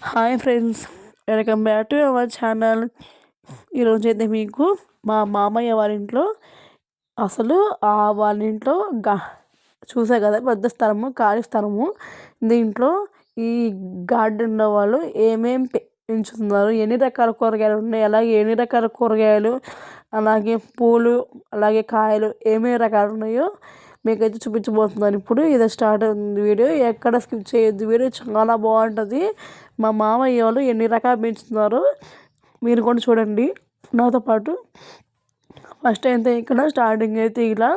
Hi friends welcome back to our channel ఈరోజు అయితే మీకు మా మామయ్య వాళ్ళ ఇంట్లో అసలు వాళ్ళ ఇంట్లో గా చూసా కదా పెద్ద స్థలము ఖాళీ స్థలము. దీంట్లో ఈ గార్డెన్లో వాళ్ళు ఏమేం పెంచుతున్నారు ఎన్ని రకాల కూరగాయలు ఉన్నాయి అలాగే ఎన్ని రకాల కూరగాయలు అలాగే పూలు అలాగే కాయలు ఏమేమి రకాలు ఉన్నాయో మీకైతే చూపించబోతున్నాను ఇప్పుడు. ఇది స్టార్ట్ అవుతుంది వీడియో. ఎక్కడ స్కిప్ చేయొద్దు వీడియో. చాలా బాగుంటుంది. మా మామయ్య వాళ్ళు ఎన్ని రకాలు పెంచుతున్నారో మీరు కూడా చూడండి. నాతో పాటు ఫస్ట్ అయితే ఇక్కడ స్టార్టింగ్ అయితే ఇలా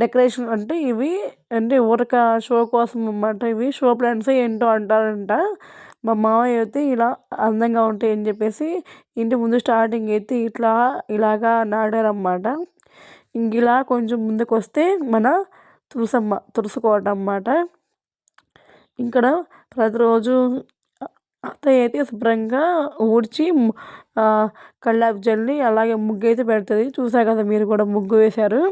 డెకరేషన్ అంటే ఇవి అంటే ఊరక షో కోసం అన్నమాట ఇవి. షో ప్లాంట్స్ ఏంటో అంటారంట. మా మామయ్య అయితే ఇలా అందంగా ఉంటాయి అని చెప్పేసి ఇంటి ముందు స్టార్టింగ్ అయితే ఇట్లా ఇలాగా నాడారన్నమాట. ఇలా కొంచెం ముందుకు వస్తే మన తులసమ్మ తులసికోట అన్నమాట ఇక్కడ ప్రతిరోజు అత్తయ్య అయితే శుభ్రంగా ఊడ్చి కల్లాపు జల్లి అలాగే ముగ్గు అయితే పెడుతుంది. చూసా కదా మీరు కూడా ముగ్గు వేశారు.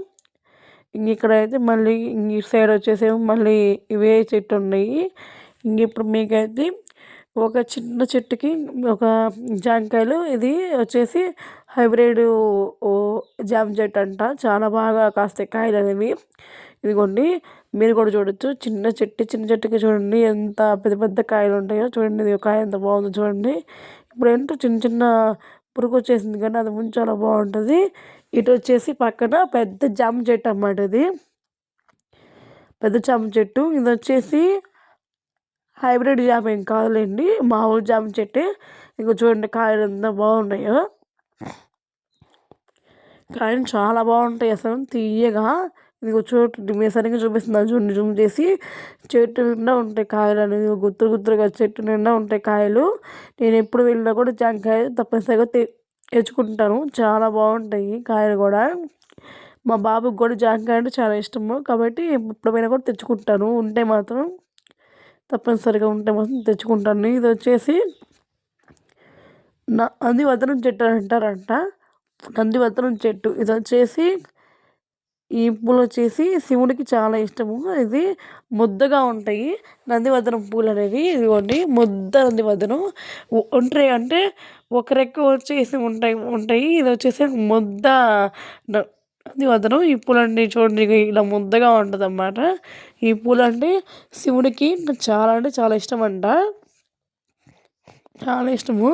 ఇక్కడైతే మళ్ళీ ఈ సైడ్ వచ్చేసేమో మళ్ళీ ఇవే చెట్టు ఉన్నాయి. ఇంక ఇప్పుడు మీకైతే ఒక చిన్న చెట్టుకి ఒక జామకాయలు ఇది వచ్చేసి హైబ్రిడ్ జామ చెట్టు అంట. చాలా బాగా కాస్తాయి కాయలు అనేవి. ఇదిగోండి మీరు కూడా చూడొచ్చు. చిన్న చెట్టు చిన్న చెట్టుకి చూడండి. ఎంత పెద్ద పెద్ద కాయలు ఉంటాయో చూడండి. ఇది కాయ ఎంత బాగుందో చూడండి. ఇప్పుడు ఏంటో చిన్న చిన్న పురుగు వచ్చేసింది కానీ అది ముందు చాలా బాగుంటుంది. ఇటు వచ్చేసి పక్కన పెద్ద జామ చెట్టు అన్నమాట ఇది. పెద్ద జామ చెట్టు ఇది వచ్చేసి హైబ్రిడ్ జామ ఏం కాదులేండి. మామూలు జామ చెట్టే. ఇంకా చూడండి కాయలు ఎంత బాగున్నాయో. కాయలు చాలా బాగుంటాయి అసలు. తీయగా. ఇదిగో చూడండి మీ సరిగ్గా చూపిస్తున్నాను చూడండి. జూమ్ చేసి చెట్టు నిండా ఉంటాయి కాయలు అనేది. గుత్తులు గుత్తులుగా చెట్టు నిండా ఉంటాయి కాయలు. నేను ఎప్పుడు వెళ్ళినా కూడా జామకాయ తప్పనిసరిగా తెచ్చుకుంటాను. చాలా బాగుంటాయి కాయలు కూడా. మా బాబుకి కూడా జామకాయ అంటే చాలా ఇష్టము. కాబట్టి ఎప్పుడైనా కూడా తెచ్చుకుంటాను. ఉంటే మాత్రం తప్పనిసరిగా ఉంటే మాత్రం తెచ్చుకుంటాను. ఇది వచ్చేసి నందివర్ధనం చెట్టు అని అంటారంట. నందివర్ధనం చెట్టు. ఇది వచ్చేసి ఈ పూలు వచ్చేసి శివుడికి చాలా ఇష్టము. ఇది ముద్దగా ఉంటాయి. నందివర్ధనం పూలు అనేవి ఇదిగోండి ముద్ద నందివర్ధనం ఒంటరి అంటే ఒక రెక్క వచ్చేసి ఉంటాయి ఉంటాయి. ఇది వచ్చేసి ముద్ద నందివర్ధనం ఈ పూలు చూడండి ఇలా ముద్దగా ఉంటుంది అన్నమాట ఈ పూలంటే శివుడికి చాలా అంటే చాలా ఇష్టం అంట చాలా ఇష్టము.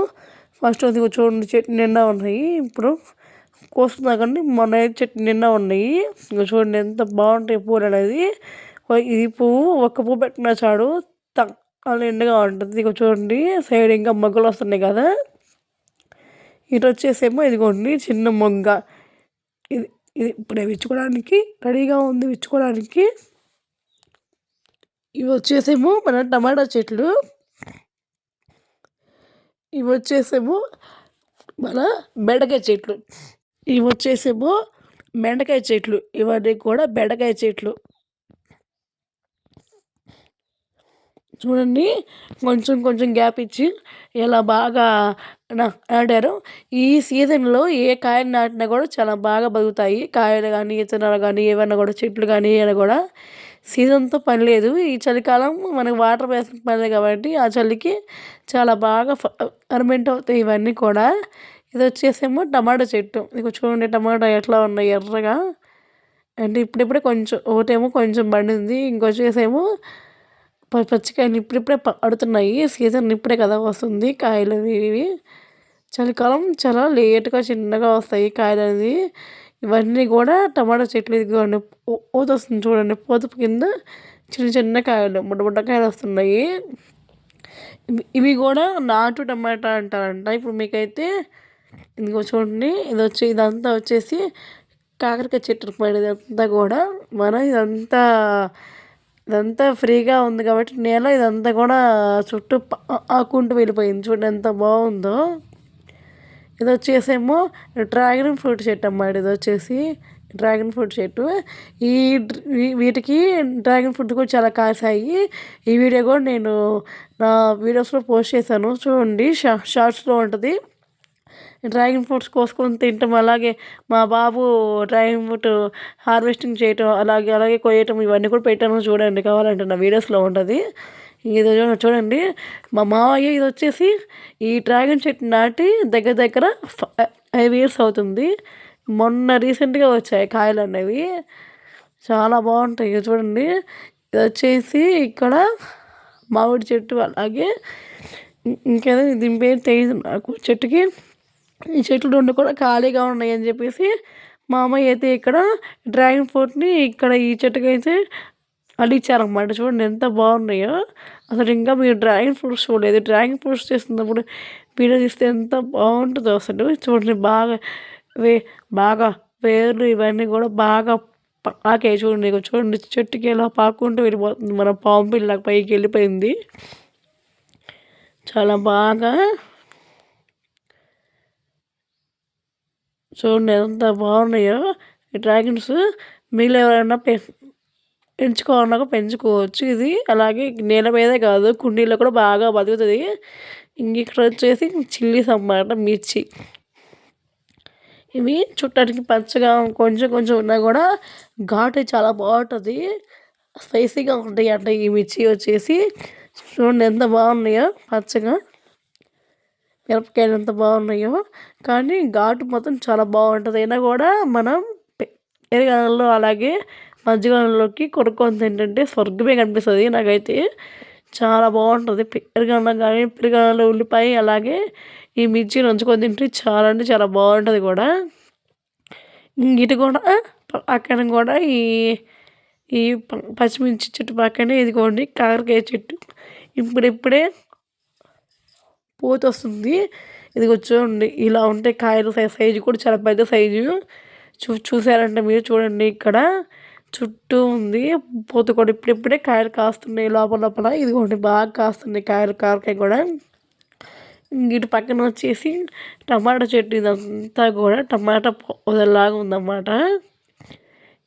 ఫస్ట్ అది చూడండి చెట్టు నిండా ఉన్నాయి. ఇప్పుడు కోస్తున్నా కానీ మన చెట్టు నిండా ఉన్నాయి. ఇంకా చూడండి ఎంత బాగుంటాయి పూలు అనేది. ఈ పువ్వు ఒక్క పువ్వు పెట్టిన చాడు తక్కువ నిండుగా ఉంటుంది. ఇక చూడండి సైడ్ ఇంకా మొగ్గలు వస్తున్నాయి కదా. ఇటు వచ్చేసేమో ఇదిగోండి చిన్న మొగ్గ. ఇది ఇది విచ్చుకోవడానికి రెడీగా ఉంది విచ్చుకోవడానికి ఇవి వచ్చేసేమో మన టమాటా చెట్లు. ఇవి వచ్చేసేమో మన బెండకాయ చెట్లు. ఇవి వచ్చేసేమో బెండకాయ చెట్లు. ఇవన్నీ కూడా బెండకాయ చెట్లు. చూడండి. కొంచెం కొంచెం గ్యాప్ ఇచ్చి ఇలా బాగా నాటారు ఈ సీజన్లో ఏ కాయలు నాటినా కూడా చాలా బాగా బతుకుతాయి కాయలు కానీ ఇతనాలు కానీ ఏవైనా కూడా చెట్లు కానీ ఏమైనా కూడా సీజన్తో పని లేదు. ఈ చలికాలం మనకు వాటర్ వేసిన పని కాబట్టి ఆ చలికి చాలా బాగా ఫర్మెంట్ అవుతాయి ఇవన్నీ కూడా. ఇది వచ్చేసేమో టమాటా చెట్టు. ఇక చూడండి టమాటా ఎట్లా ఉన్నాయి ఎర్రగా. అంటే ఇప్పుడిప్పుడే కొంచెం ఒకటేమో కొంచెం పండింది. ఇంకొచ్చేసేమో పచ్చికాయలు ఇప్పుడిప్పుడే పడుతున్నాయి సీజన్ ఇప్పుడే కదా వస్తుంది. కాయలు ఇవి. చలికాలం చాలా లేట్గా చిన్నగా వస్తాయి కాయలు అనేది ఇవన్నీ కూడా టమాటా చెట్లు ఇదిగోండి. పూత వస్తుంది చూడండి. పూత కింద చిన్న చిన్న కాయలు బుడ్డ వస్తున్నాయి. ఇవి కూడా నాటు టమాటా అంటారంట. ఇప్పుడు మీకైతే ఇదిగో చూడండి. ఇది వచ్చి ఇదంతా వచ్చేసి కాకరకాయ చెట్టు పైన అంతా కూడా. మన ఇదంతా ఇదంతా ఫ్రీగా ఉంది కాబట్టి నేల ఇదంతా కూడా చుట్టూ ఆకుంటూ వెళ్ళిపోయింది. చూడండి ఎంత బాగుందో. ఇది వచ్చేసేమో డ్రాగన్ ఫ్రూట్ చెట్టు అమ్మాడు ఇది వచ్చేసి డ్రాగన్ ఫ్రూట్ చెట్టు. ఈ వీటికి డ్రాగన్ ఫ్రూట్ కూడా చాలా కాసాయి. ఈ వీడియో కూడా నేను నా వీడియోస్లో పోస్ట్ చేశాను. చూడండి షా షార్ట్స్లో ఉంటుంది. డ్రాగన్ ఫ్రూట్స్ కోసుకొని తింటాం. అలాగే మా బాబు డ్రాగన్ ఫ్రూట్ హార్వెస్టింగ్ చేయటం అలాగే అలాగే కొయ్యటం ఇవన్నీ కూడా పెట్టాను. చూడండి కావాలంటే నా వీడియోస్లో ఉంటుంది. ఇది చూడండి చూడండి. మా మావయ్య ఇది వచ్చేసి ఈ డ్రాగన్ చెట్టు నాటి దగ్గర దగ్గర ఫైవ్ ఇయర్స్ అవుతుంది. మొన్న రీసెంట్గా వచ్చాయి కాయలు అనేవి చాలా బాగుంటాయి. చూడండి. ఇది వచ్చేసి ఇక్కడ మామిడి చెట్టు అలాగే ఇంకేదో దీని పేరు తెలియదు నాకు. చెట్టుకి ఈ చెట్లు రెండు కూడా ఖాళీగా ఉన్నాయి అని చెప్పేసి మా అమ్మ అయితే ఇక్కడ డ్రాగన్ ఫ్రూట్ని ఇక్కడ ఈ చెట్టుకి అయితే అడిచారన్నమాట చూడండి ఎంత బాగున్నాయో. అసలు ఇంకా మీరు డ్రాగన్ ఫ్రూట్స్ చూడలేదు. డ్రాగన్ ఫ్రూట్స్ చేస్తున్నప్పుడు వీడియో తీస్తే ఎంత బాగుంటుందో అసలు. చూడండి బాగా వే బాగా వేర్లు ఇవన్నీ కూడా బాగా పాకాయి చూడండి. చూడండి చెట్టుకి ఎలా పాకుంటూ వెళ్ళిపోతుంది. మన పాము పిల్ల పైకి వెళ్ళిపోయింది. చాలా బాగా చూడండి ఎంత బాగున్నాయో ఈ డ్రాగన్స్. మీరు ఎవరైనా పె పెంచుకోవాలన్నా పెంచుకోవచ్చు. ఇది అలాగే నేల మీదే కాదు కుండీలో కూడా బాగా బతుకుతుంది. ఇంక ఇక్కడ వచ్చేసి చిల్లీస్ అన్నమాట మిర్చి. ఇవి చుట్టానికి పచ్చగా కొంచెం కొంచెం ఉన్నా కూడా ఘాటు చాలా బాగుంటుంది. స్పైసీగా ఉంటాయి అంటే ఈ మిర్చి వచ్చేసి. చూడండి ఎంత బాగున్నాయో పచ్చగా. మిరపకాయలు ఎంత బాగున్నాయో. కానీ ఘాటు మాత్రం చాలా బాగుంటుంది. అయినా కూడా మనం పెరుగన్నంలో అలాగే మజ్జిగలోకి కొనుక్కొని తింటుంటే స్వర్గమే కనిపిస్తుంది. నాకైతే చాలా బాగుంటుంది. పెరుగన్న కానీ పెరుగన్నలో ఉల్లిపాయ అలాగే ఈ మిర్చి నంచుకొని తింటే చాలా అంటే చాలా బాగుంటుంది కూడా. ఇటు కూడా అక్కడ కూడా ఈ ఈ పచ్చిమిర్చి చెట్టు పక్కనే ఇదిగోండి కాకరకాయ చెట్టు. ఇప్పుడిప్పుడే పూత వస్తుంది. ఇది చూడండి ఇలా ఉంటే కాయలు సైజు కూడా చాలా పెద్ద సైజు. చూ చూసారంటే మీరు చూడండి ఇక్కడ. చుట్టూ ఉంది. పూత కూడా ఇప్పుడిప్పుడే కాయలు కాస్తున్నాయి లోపల లోపల. ఇదిగోండి బాగా కాస్తున్నాయి కాయలు కారకాయ కూడా. ఇటు పక్కన వచ్చేసి టమాటా చెట్టు ఇదంతా కూడా టమాటా పొదలాగా ఉందన్నమాట.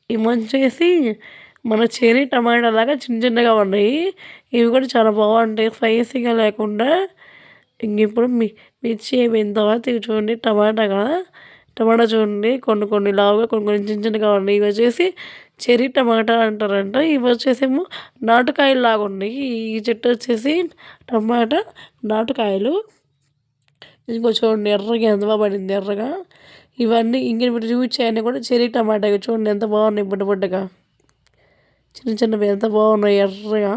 ఇవి వచ్చేసి మన చేరి టమాటా లాగా చిన్న చిన్నగా ఉన్నాయి. ఇవి కూడా చాలా బాగుంటాయి. స్పైసీగా లేకుండా ఇంక ఇప్పుడు మిర్చి అయిపోయిన తర్వాత ఇవి చూడండి టమాటా కదా? టమాటా చూడండి కొన్ని కొన్ని లావుగా కొన్ని కొన్ని చిన్న చిన్నగా ఉన్నాయి. ఇవి వచ్చేసి చెర్రీ టమాటా అంటారంట. ఇవి వచ్చేసేమో నాటుకాయలు లాగా ఉన్నాయి. ఈ చెట్టు వచ్చేసి టమాటా నాటుకాయలు. ఇంకో చూడండి ఎర్రగా ఎంత బాగా పడింది ఎర్రగా. ఇవన్నీ ఇంక ఇప్పుడు చూపించాయని కూడా చెర్రీ టమాటా చూడండి ఎంత బాగున్నాయి బుడ్డ బుడ్డగా. చిన్న చిన్నవి ఎంత బాగున్నాయి ఎర్రగా.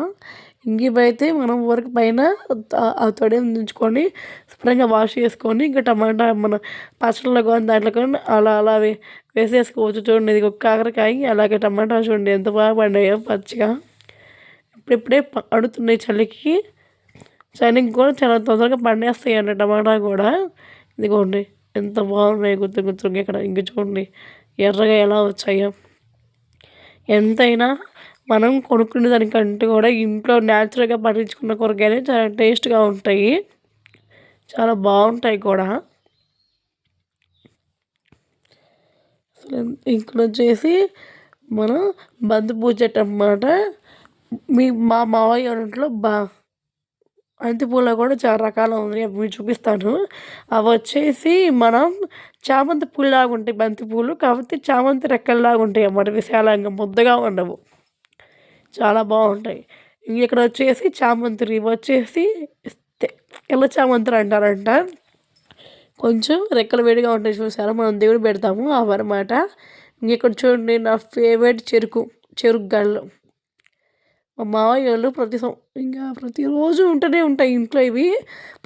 ఇంగిపోయితే మనం ఊరికి పైన ఆ తొడేం ఉంచుకొని శుభ్రంగా వాష్ చేసుకొని ఇంకా టమాటా మన పచ్చళ్ళలో కానీ దాంట్లో కానీ అలా అలా వేసేసుకోవచ్చు చూడండి. ఇది ఒక కాకరకాయ అలాగే టమాటా చూడండి ఎంత బాగా పడినాయో పచ్చిగా. ఇప్పుడిప్పుడే పడుతున్నాయి చలికి. చలికి కూడా చాలా తొందరగా పండేస్తాయి అండి టమాటా కూడా. ఇదిగోండి ఎంత బాగున్నాయి గుర్తు గుర్తుగా ఇక్కడ. ఇంక చూడండి ఎర్రగా ఎలా వచ్చాయో. ఎంతైనా మనం కొనుక్కునే దానికంటే కూడా ఇంట్లో న్యాచురల్గా పండించుకున్న కూరగాయలు చాలా టేస్ట్గా ఉంటాయి. చాలా బాగుంటాయి కూడా. ఇక్కడ వచ్చేసి మనం బంతిపూ చెట్టు అన్నమాట మీ మా మావయ్య ఇంట్లో బా బంతిపూలో కూడా చాలా రకాలు ఉన్నాయి. అవి మీకు చూపిస్తాను. అవి వచ్చేసి మనం చామంతి పూలాగా ఉంటాయి బంతిపూలు కాబట్టి కాకపోతే చామంతి రెక్కల్లాగా ఉంటాయి అన్నమాట. విశాలంగా ముద్దగా ఉండవు. చాలా బాగుంటాయి. ఇక్కడ వచ్చేసి చామంతిరి ఇవి వచ్చేసి ఎల్ల చామంతులు అంటారంట. కొంచెం రెక్కలు వేడిగా ఉంటాయి చూసారా? మనం దేవుడు పెడతాము అవన్నమాట ఇక్కడ చూడండి నా ఫేవరెట్ చెరుకు చెరుకు గళ్ళు. మా మావయ్య వాళ్ళు ప్రతి ఇంకా ప్రతిరోజు ఉంటూనే ఉంటాయి ఇంట్లో ఇవి.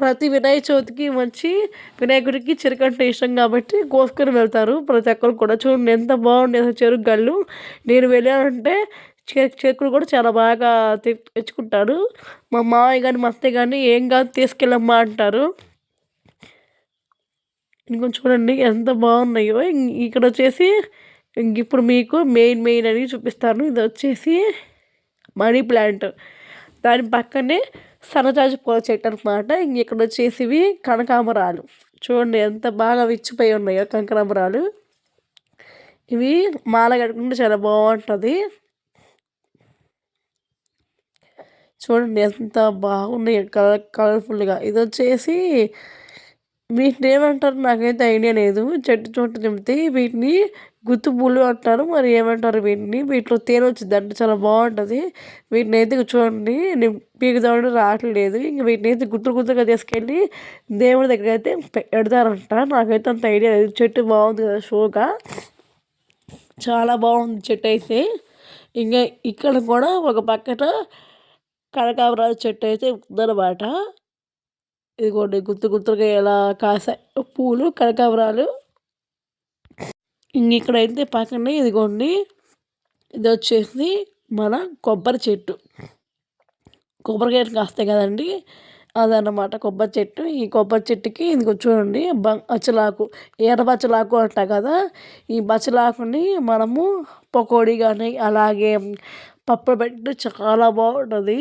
ప్రతి వినాయక చవితికి వచ్చి వినాయకుడికి చెరుకు అంటే ఇష్టం కాబట్టి కోసుకొని వెళ్తారు ప్రతి ఒక్కరు కూడా. చూడండి ఎంత బాగుండే చెరుకు గళ్ళు. నేను వెళ్ళానంటే చెక్కులు కూడా చాలా బాగా తెచ్చుకుంటారు. మా మామయ్య కానీ మా అత్తయ్య కానీ ఏం కాదు తీసుకెళ్ళమ్మా అంటారు. ఇంకొంచెం చూడండి ఎంత బాగున్నాయో. ఇక్కడ వచ్చేసి ఇప్పుడు మీకు మెయిన్ మెయిన్ అని చూపిస్తాను. ఇది వచ్చేసి మనీ ప్లాంట్. దాని పక్కనే సన్నజాజి పూల చెట్టు అనమాట ఇక్కడ వచ్చేసి కనకాంబరాలు. చూడండి ఎంత బాగా విచ్చిపోయి ఉన్నాయో కనకాంబరాలు. ఇవి మాల కట్టుకుంటే చాలా బాగుంటుంది. చూడండి ఎంత బాగున్నాయి కలర్ కలర్ఫుల్గా. ఇది వచ్చేసి వీటిని ఏమంటారు నాకైతే ఐడియా లేదు. చెట్టు చోటు చెప్తే వీటిని గుత్తు పూలు అంటారు. మరి ఏమంటారు వీటిని? వీటిలో తేనె వచ్చింది అంటే చాలా బాగుంటుంది. వీటిని అయితే చూడండి పీకుదాడు రావట్లేదు. ఇంక వీటిని అయితే గుత్తు గుత్తుగా తీసుకెళ్ళి దేవుడి దగ్గర అయితే పెడతారంట. నాకైతే అంత ఐడియా లేదు. చెట్టు బాగుంది కదా షోగా. చాలా బాగుంది చెట్టు అయితే. ఇంకా ఇక్కడ కూడా ఒక పక్కన కనకాంబరాలు చెట్టు అయితే ఉందన్నమాట. ఇదిగోండి గుత్తు గుత్తుగా ఎలా కాసాయి. పూలు కనకాంబరాలు. ఇక్కడైతే పక్కనే ఇదిగోండి ఇది వచ్చేసి మన కొబ్బరి చెట్టు. కొబ్బరికాయలు కాస్తాయి కదండి అదన్నమాట కొబ్బరి చెట్టు. ఈ కొబ్బరి చెట్టుకి ఇది చూడండి బచ్చలాకు ఎర్ర బచ్చలాకు అంట కదా. ఈ బచ్చలాకుని మనము పకోడీ కానీ అలాగే పప్పు చాలా బాగుంటుంది.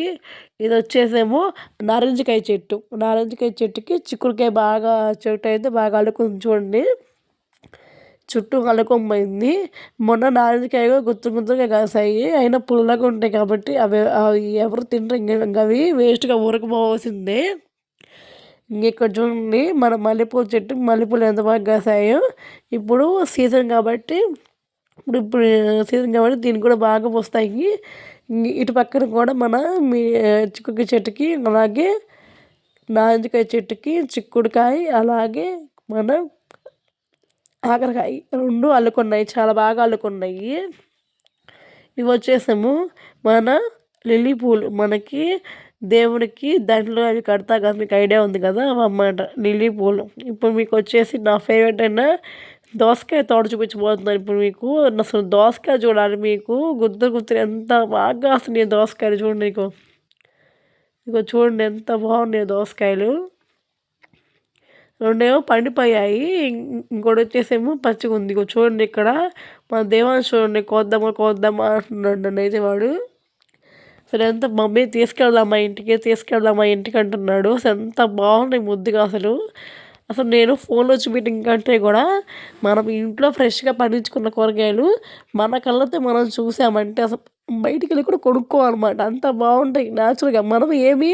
ఇది వచ్చేసేమో నారింజకాయ చెట్టు. నారింజకాయ చెట్టుకి చిక్కుడుకాయ బాగా చెట్టు అయితే బాగా అల్లుకుంది చూడండి. చుట్టూ అల్లుకొమ్మైంది మొన్న నారింజకాయ గుత్తు గుత్తుగా కాసాయి. అయినా పుల్లగా ఉంటాయి కాబట్టి అవి అవి ఎవరు తింటారు ఇంకా అవి వేస్ట్గా ఉరకపోవాల్సిందే. ఇక్కడ చూడండి మన మల్లెపూల చెట్టు మల్లెపూలు ఎంత బాగా కాసాయో. ఇప్పుడు సీజన్ కాబట్టి ఇప్పుడు ఇప్పుడు సీజన్ కాబట్టి దీనికి కూడా బాగా వస్తాయి. ఇటు పక్కన కూడా మన మీ చిక్కుడు చెట్టుకి అలాగే నారింజకాయ చెట్టుకి చిక్కుడుకాయ అలాగే మన ఆఖరికాయ రెండు అల్లుకున్నాయి. చాలా బాగా అల్లుకున్నాయి. ఇవి వచ్చేసాము మన లిల్లీ పూలు. మనకి దేవుడికి దండలు అవి కడతా కదా మీకు ఐడియా ఉంది కదా అన్నమాట. లిల్లీ పూలు. ఇప్పుడు మీకు వచ్చేసి నా ఫేవరెట్ అయినా దోసకాయ తోట చూపించబోతున్నాను ఇప్పుడు మీకు. అసలు దోసకాయ చూడాలి మీకు. గుద్దు గుర్తులు ఎంత బాగా వస్తున్నాయి దోసకాయలు చూడండి నీకు. ఇక చూడండి ఎంత బాగున్నాయి దోసకాయలు. రెండేమో పండిపోయాయి. ఇంకోటి వచ్చేసేమో పచ్చిగా ఉంది. ఇక చూడండి ఇక్కడ. మన దేవాన్ని చూడండి. కోద్దామా కోద్దామా అంటున్నాడు అయితే వాడు. సరే ఎంత మమ్మీ తీసుకెళ్దామా ఇంటికి తీసుకెళ్దామా ఇంటికి అంటున్నాడు. అసలు ఎంత బాగున్నాయి ముద్దుగా అసలు. అసలు నేను ఫోన్లో చూపించడం కంటే కూడా మనం ఇంట్లో ఫ్రెష్గా పండించుకున్న కూరగాయలు మన కళ్ళతో మనం చూసామంటే అసలు బయటికి వెళ్ళి కూడా కొనుక్కోవాలన్నమాట. అంత బాగుంటాయి న్యాచురల్గా మనం ఏమి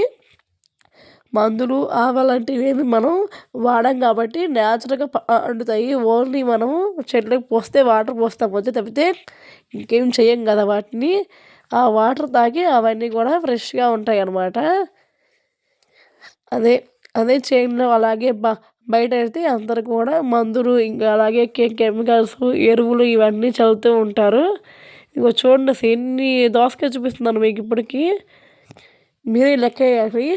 మందులు ఆవాలంటివి ఏమి మనం వాడాం కాబట్టి న్యాచురల్గా పండుతాయి ఓన్లీ మనం చెట్లకు పోస్తే వాటర్ పోస్తాం. వచ్చి తప్పితే ఇంకేం చేయం కదా వాటిని. ఆ వాటర్ తాగి అవన్నీ కూడా ఫ్రెష్గా ఉంటాయి అన్నమాట అదే అదే చేనులో అలాగే బా బయట అయితే అందరు కూడా మందులు ఇంకా అలాగే కెమికల్స్ ఎరువులు ఇవన్నీ చల్లుతూ ఉంటారు. ఇంకో చూడండి అసలు ఎన్ని దోసకాయ చూపిస్తున్నాను మీకు ఇప్పటికీ. మీరే లెక్క వేయాలి.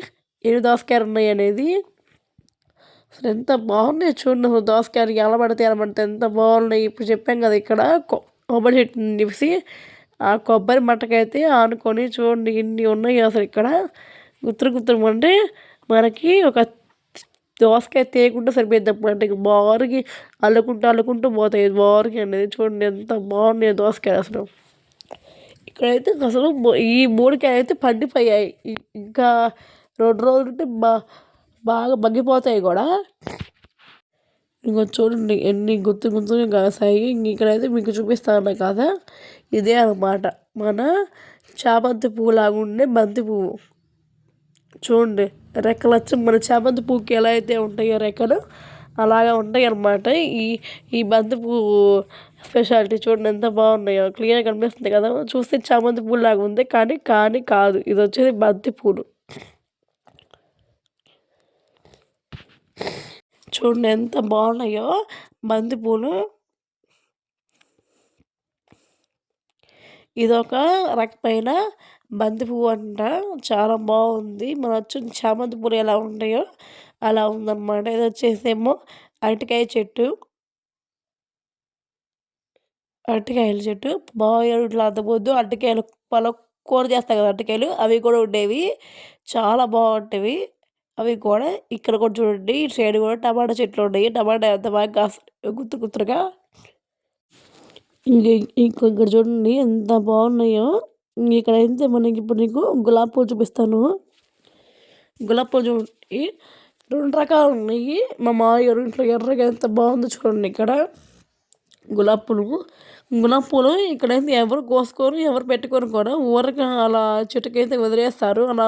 ఎన్ని దోసకాయలు ఉన్నాయి అనేది. అసలు ఎంత బాగున్నాయి చూడండి అసలు దోసకాయలు. ఎలా పడితే ఎలా పడితే ఎంత బాగున్నాయి. ఇప్పుడు చెప్పాం కదా ఇక్కడ కొబ్బరి చెట్టు చెప్పేసి. ఆ కొబ్బరి మట్టకైతే ఆనుకొని చూడండి ఇన్ని ఉన్నాయి అసలు ఇక్కడ. గుత్తురు గుత్తురు అంటే మనకి ఒక దోసకాయ తేయకుండా సరిపోయినప్పుడు అంటే బారుకి అల్లుకుంటూ అల్లుకుంటూ పోతాయి. బారుకి అనేది చూడండి ఎంత బాగున్నాయి దోసకాయ అసలు. ఇక్కడైతే అసలు ఈ మూడుకాయ అయితే పండిపోయాయి. ఇంకా రెండు రోజులు ఉంటే బా బాగా మగ్గిపోతాయి కూడా. ఇంకో చూడండి ఎన్ని గుత్తు గుర్తుగా కాసాయి. ఇక్కడైతే మీకు చూపిస్తాను కదా. ఇదే అనమాట మన చామంతి పువ్వు లాగుండే ఉండే బంతి పువ్వు. చూడండి. రెక్కలు వచ్చి మన చామంతి పువ్వుకి ఎలా అయితే ఉంటాయో రెక్కలు అలాగా ఉంటాయి అన్నమాట. ఈ ఈ బంతి పువ్వు స్పెషాలిటీ చూడండి ఎంత బాగున్నాయో. క్లియర్గా కనిపిస్తుంది కదా? చూస్తే చామంతి పువ్వు లాగా ఉంది కానీ కానీ కాదు. ఇది వచ్చేది బంతి పూలు. చూడండి ఎంత బాగున్నాయో బంతి పూలు. ఇదొక రకమైన బంతి పువ్వు అంట. చాలా బాగుంది. మన వచ్చి చామంతి పూలు ఎలా ఉంటాయో అలా ఉందన్నమాట. ఇది వచ్చేసేమో అరటికాయ చెట్టు. అరటికాయల చెట్టు. బాగా ఇట్లా అద్దబోద్దు అరటికాయలు పల కూర చేస్తాయి కదా అరటికాయలు. అవి కూడా ఉండేవి. చాలా బాగుంటాయి అవి కూడా ఇక్కడ కూడా చూడండి. ఇటు సైడ్ కూడా టమాటా చెట్లు ఉన్నాయి. టమాటా ఎంత బాగా కాస్తాయి గుత్తు గుత్తుగా ఇక్కడ చూడండి ఎంత బాగున్నాయో. ఇక్కడ అయితే మనకి ఇప్పుడు నీకు గులాబీ పూలు చూపిస్తాను. గులాబ్ పువ్వు చూడండి. రెండు రకాలు ఉన్నాయి. మా మామయ్య ఇంట్లో ఎర్రగా ఎంత బాగుందో చూడండి ఇక్కడ. గులాబీ పూలు గులాబీ పూలు ఇక్కడైతే ఎవరు కోసుకొని ఎవరు పెట్టుకొని కూడా. ఊరగా అలా చెట్టుకైతే వదిలేస్తారు. అలా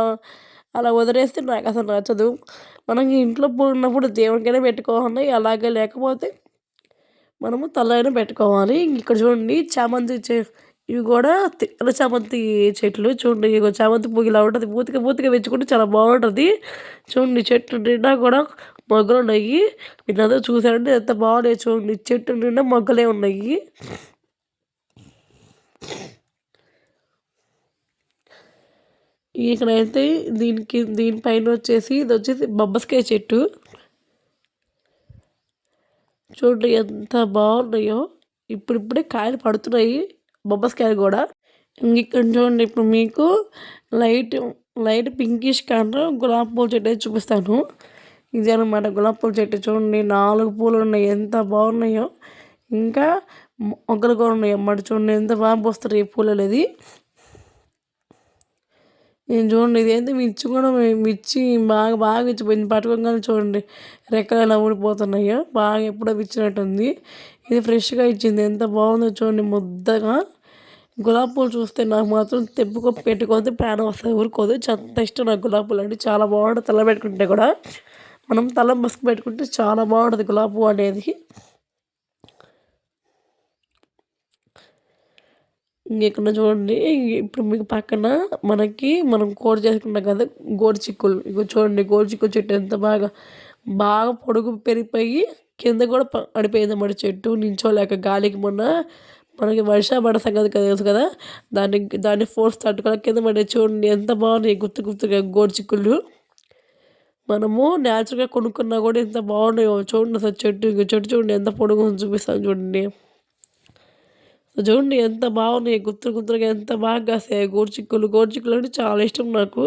అలా వదిలేస్తే నాకు అసలు నచ్చదు. మనం ఇంట్లో పూలు ఉన్నప్పుడు దేవునికైనా పెట్టుకోవాలి. అలాగే లేకపోతే మనము తలైనా పెట్టుకోవాలి. ఇక్కడ చూడండి చామంతి చే ఇవి కూడా తెల్ల చామంతి చెట్లు చూడండి ఇగో చామంతి పువ్వు ఇలా ఉంటుంది. పూతిక పూతిక పెంచుకుంటే చాలా బాగుంటుంది. చూడండి చెట్టు నిండా కూడా మొగ్గలు ఉన్నాయి. మీరు చూసారంటే ఎంత బాగున్నాయి చూడండి. చెట్టు నిండా మొగ్గలే ఉన్నాయి. ఇక్కడైతే దీనికి దీనిపైన వచ్చేసి ఇది వచ్చేసి బొబ్బస్కాయ చెట్టు. చూడండి ఎంత బాగున్నాయో. ఇప్పుడిప్పుడే కాయలు పడుతున్నాయి. బొబ్బస్కాయ కూడా. ఇక్కడ చూడండి ఇప్పుడు మీకు లైట్ లైట్ పింకిష్ కలర్ గులాబీ పూల చెట్టు చూపిస్తాను. ఇది అనమాట గులాబీ పూల చెట్టు చూడండి నాలుగు పూలు ఉన్నాయి. ఎంత బాగున్నాయో. ఇంకా మొగ్గలు కూడా ఉన్నాయి అన్నమాట చూడండి ఎంత బాగా పోస్తారు ఈ పూలు అనేది నేను చూడండి ఇదేంటి మిర్చి కూడా మిర్చి బాగా బాగా ఇచ్చిపోయింది పట్టుకోగానే చూడండి రెక్కలు ఎలా ఊడిపోతున్నాయో. బాగా ఎప్పుడో ఇచ్చినట్టుంది ఇది ఫ్రెష్గా ఇచ్చింది. ఎంత బాగుందో చూడండి ముద్దగా. గులాబీ పూలు చూస్తే నాకు మాత్రం తెప్పుకో పెట్టుకోతే ప్రాణం వస్తుంది ఊరుకోదు చాలా ఇష్టం నాకు గులాబీ పూలు అంటే చాలా బాగుంటుంది. తల పెట్టుకుంటే కూడా మనం తల మసుకు పెట్టుకుంటే చాలా బాగుంటుంది గులాబీ పువ్వు అనేది. ఇక్కడ చూడండి. ఇప్పుడు మీకు పక్కన మనకి మనం కోడి చేసుకున్నాం కదా గోడి చిక్కులు ఇగో చూడండి గోడి చిక్కులు చెట్టు ఎంత బాగా బాగా పొడుగు పెరిగిపోయి కింద కూడా పడిపోయింది అన్నమాట చెట్టు నించోలేక గాలికి మొన్న మనకి వర్షం పడ సంగతి తెలుసు కదా? దాన్ని దాన్ని ఫోర్స్ తట్టుకోలేక కింద పడే చూడండి ఎంత బాగున్నాయి గుర్తు గుర్తుగా గోర్చిక్కులు మనము న్యాచురల్గా కొనుక్కున్నా కూడా ఎంత బాగున్నాయో చూడండి అసలు చెట్టు చెట్టు చూడండి ఎంత పొడుగు చూపిస్తాను చూడండి. చూడండి ఎంత బాగున్నాయి గుర్తు గుత్తులుగా ఎంత బాగా కాస్తాయి గోర్చిక్కులు గోర్చిక్కులు అంటే చాలా ఇష్టం నాకు.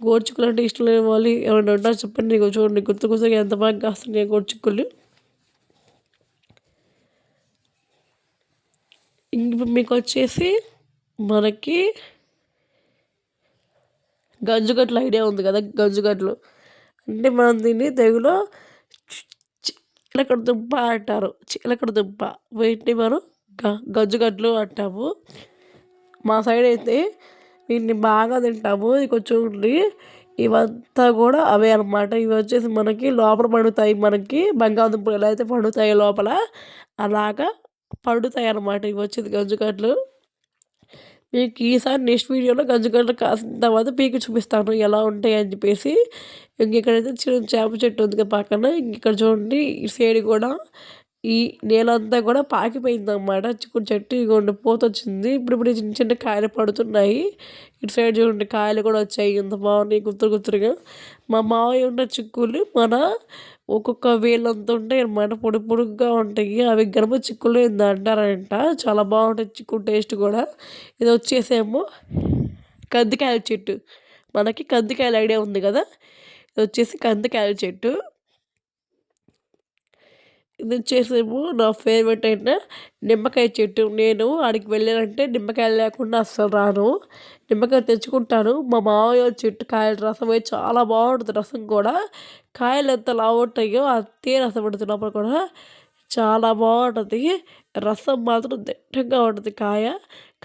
గోర్చుకులు అంటే ఇష్టం లేని వాళ్ళు ఏమైనా ఉంటారు చెప్పండి నీకు చూడండి గుర్తు గుర్తుగా ఎంత బాగా కాస్తున్నాయి గోర్చుకులు. ఇంక మీకు వచ్చేసి మనకి గంజుగట్లు ఐడియా ఉంది కదా గంజుగట్లు. అంటే మనం దీన్ని తెగులో చిలకడ దుంప అంటారు. చిలకడ దుంప. వీటిని మనం గ గజ్జుగడ్లు అంటాము. మా సైడ్ అయితే వీటిని బాగా తింటాము ఇది కొంచెం ఇవంతా కూడా అవే అనమాట ఇవి వచ్చేసి మనకి లోపల పండుతాయి మనకి. బంగాళదుంపలు ఎలా అయితే పండుతాయి లోపల అలాగా పండుతాయి అనమాట ఇవి వచ్చేది గజ్జుగడ్డలు మీకు ఈసారి నెక్స్ట్ వీడియోలో గజ్జుగడ్డలు కాసిన తర్వాత పీకి చూపిస్తాను ఎలా ఉంటాయి అని చెప్పేసి. ఇంక ఇక్కడైతే చిన్న చేప చెట్టు ఉంది పక్కన. ఇక్కడ చూడండి ఈ సైడ్ కూడా ఈ నేలంతా కూడా పాకిపోయిందన్నమాట. చిక్కుడు చెట్టు ఇగోండి పూత వచ్చింది ఇప్పుడు ఇప్పుడు చిన్న చిన్న కాయలు పడుతున్నాయి. ఇటు సైడ్ చూడండి కాయలు కూడా వచ్చాయి. ఇంత బాగున్నాయి గుత్తురు గుత్తురుగా మా మావయ్య ఉన్న చిక్కులు మన ఒక్కొక్క వేలంత ఉంటాయి అనమాట పొడి పొడుగ్గా ఉంటాయి. అవి గర్భ చిక్కులు ఏంది అంటారంట. చాలా బాగుంటాయి చిక్కు టేస్ట్ కూడా. ఇది వచ్చేసేమో కందికాయల చెట్టు. మనకి కందికాయల ఐడియా ఉంది కదా. ఇది వచ్చేసి కందికాయల చెట్టు. ఇది వచ్చేసేమో నా ఫేవరెట్ అయిన నిమ్మకాయ చెట్టు. నేను ఆడికి వెళ్ళానంటే నిమ్మకాయలు లేకుండా అస్సలు రాను. నిమ్మకాయ తెచ్చుకుంటాను. మా మామయ్య చెట్టు కాయల రసం అయితే చాలా బాగుంటుంది రసం కూడా. కాయలు ఎంత లావు ఉంటాయో అంతే రసం పెడుతున్నప్పుడు కూడా. చాలా బాగుంటుంది. రసం మాత్రం దిట్టంగా ఉంటుంది కాయ.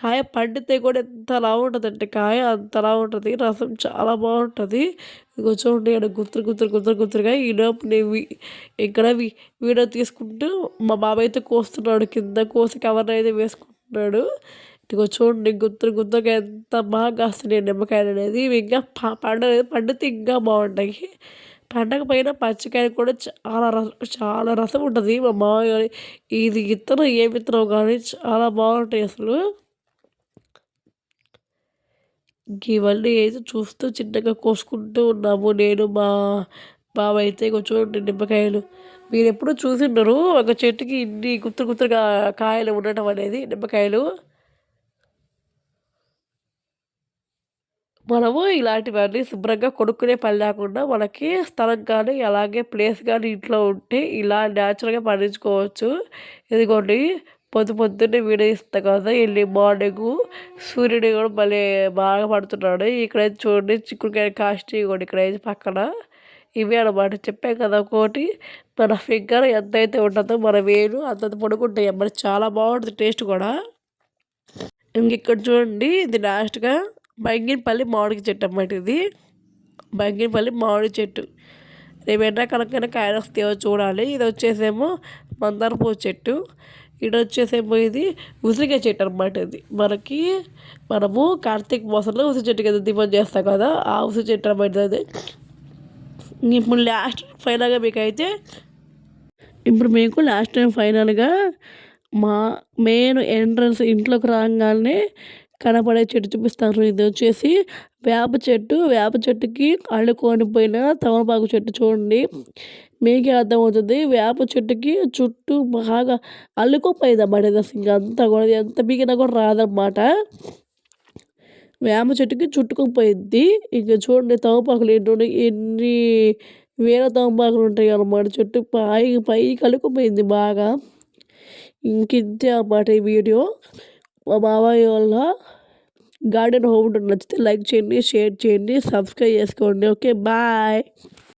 కాయ పండితే కూడా ఎంత లావు అంటే కాయ అంతలా ఉంటుంది రసం చాలా బాగుంటుంది. ఇదిగో చూడండి ఇక్కడ గుత్తురు గుత్తురు గుత్తురు ఈ ఈలోపు నేను ఇక్కడ వీడియో తీసుకుంటూ మా బాబాయ్ అయితే కోస్తున్నాడు కింద కోసి కవర్ అయితే వేసుకుంటున్నాడు. ఇదిగో చూడండి గుత్తురు గుత్తురుగా ఎంత బాగా కాస్తున్నాయి నిమ్మకాయలు అనేది. ఇంకా పండు పండితే ఇంకా బాగుంటాయి. పండగ పైన పచ్చికాయ కూడా చాలా రసం చాలా రసం ఉంటుంది. మా మామయ్య ఇది విత్తనం ఏ విత్తనం కానీ చాలా బాగుంటాయి అసలు. ఇవన్నీ అయితే చూస్తూ చిన్నగా కోసుకుంటూ ఉన్నాము. నేను మా బావ అయితే చూడండి నిమ్మకాయలు. మీరు ఎప్పుడూ చూసిండరు ఒక చెట్టుకి ఇన్ని గుత్తురు గుత్తురుగా కాయలు ఉండటం అనేది నిమ్మకాయలు. మనము ఇలాంటివన్నీ శుభ్రంగా కొనుక్కునే పని లేకుండా మనకి స్థలం కానీ అలాగే ప్లేస్ కానీ ఇంట్లో ఉంటే ఇలా న్యాచురల్గా పండించుకోవచ్చు. ఇదిగోండి పొద్దు పొద్దున్నే వీడియో కదా వెళ్ళి మార్నింగ్ సూర్యుడు కూడా భలే బాగా పడుతున్నాడు. ఇక్కడైతే చూడండి చిక్కుడుకాయ కాస్ట్ కూడా ఇక్కడైతే పక్కన. ఇవే అనమాట చెప్పాం కదా ఒకటి. మన ఫింగర్ ఎంతైతే ఉంటుందో మన వేలు అంతంత పడుకుంటాయి. మరి చాలా బాగుంటుంది టేస్ట్ కూడా. ఇంక ఇక్కడ చూడండి ఇది లాస్ట్గా బంగినపల్లి మామిడి చెట్టు అన్నమాట ఇది. బంగినపల్లి మామిడి చెట్టు. రేపు ఎండాకాలంకైనా కాయలు వస్తాయో చూడాలి. ఇది వచ్చేసేమో మందార పువ్వు చెట్టు. ఇక్కడ వచ్చేసేమో ఇది ఉసిరికాయ చెట్టు అనమాట ఇది మనకి మనము కార్తీక మాసంలో ఉసిరి చెట్టు కదా దీపం చేస్తాం కదా ఆ ఉసిరి చెట్టు అనమాట అది. ఇప్పుడు లాస్ట్ ఫైనల్గా మీకైతే ఇప్పుడు మీకు లాస్ట్ టైం ఫైనల్గా మా మెయిన్ ఎంట్రన్స్ ఇంట్లోకి రాగానే కనపడే చెట్టు చూపిస్తారు ఇది వచ్చేసి వేప చెట్టు. వేప చెట్టుకి అల్లుకొని పోయిన తమలపాకు చెట్టు చూడండి. మీకే అర్థమవుతుంది వేప చెట్టుకి చుట్టూ బాగా అల్లుకోపోయింది అన్నమాట ఇది అసలు ఇంకా అంతా కూడా ఎంత బీగినా కూడా రాదన్నమాట. వేప చెట్టుకి చుట్టుకుపోయింది ఇంకా చూడండి తమలపాకులు ఎన్ని ఎన్ని వేల తమలపాకులు ఉంటాయి అన్నమాట. చెట్టు పై పైకి అల్లుకుపోయింది బాగా. ఇంకింతే అన్నమాట ఈ వీడియో. మా బాబాయ్ వాళ్ళ గార్డెన్ హోమ్ నచ్చితే లైక్ చేయండి షేర్ చేయండి సబ్స్క్రైబ్ చేసుకోండి. Okay bye.